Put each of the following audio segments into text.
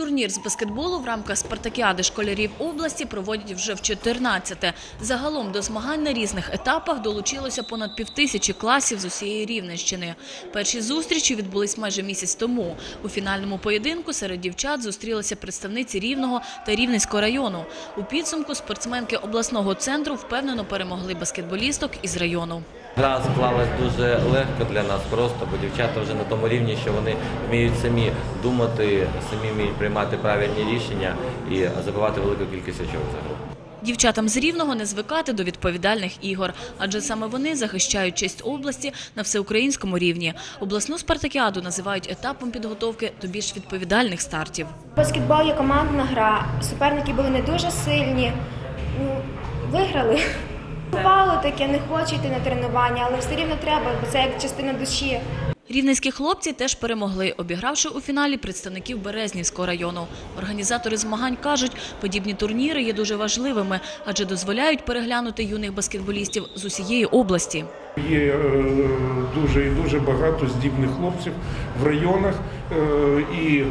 Турнір з баскетболу в рамках спартакіади школярів області проводять вже в 14-те. Загалом до змагань на різних етапах долучилося понад півтисячі класів з усієї Рівненщини. Перші зустрічі відбулись майже місяць тому. У фінальному поєдинку серед дівчат зустрілися представниці Рівного та Рівненського району. У підсумку спортсменки обласного центру впевнено перемогли баскетболісток із району. Гра склалась дуже легко для нас просто, бо дівчата вже на тому рівні, що вони вміють самі думати, самі вміють приймати правильні рішення і забивати велику кількість очок за гру. Дівчатам з Рівного не звикати до відповідальних ігор, адже саме вони захищають честь області на всеукраїнському рівні. Обласну спартакіаду називають етапом підготовки до більш відповідальних стартів. Баскетбол є командна гра. Суперники були не дуже сильні. Ну, виграли. Таке, не хочу йти на тренування, але все рівно треба, бо це як частина душі. Рівненські хлопці теж перемогли, обігравши у фіналі представників Березнівського району. Організатори змагань кажуть, подібні турніри є дуже важливими, адже дозволяють переглянути юних баскетболістів з усієї області. Є е, дуже і дуже багато здібних хлопців в районах. Е, І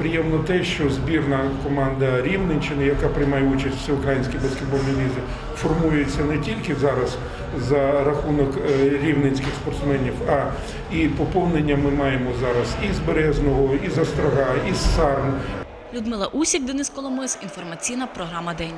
приємно те, що збірна команда Рівненщини, яка приймає участь в всеукраїнській баскетбольній лізі, формується не тільки зараз за рахунок е, рівненських спортсменів, а і поповнення ми маємо зараз і з Березного, і з Острога, і з Сарн. Людмила Усік, Денис Коломис. Інформаційна програма День.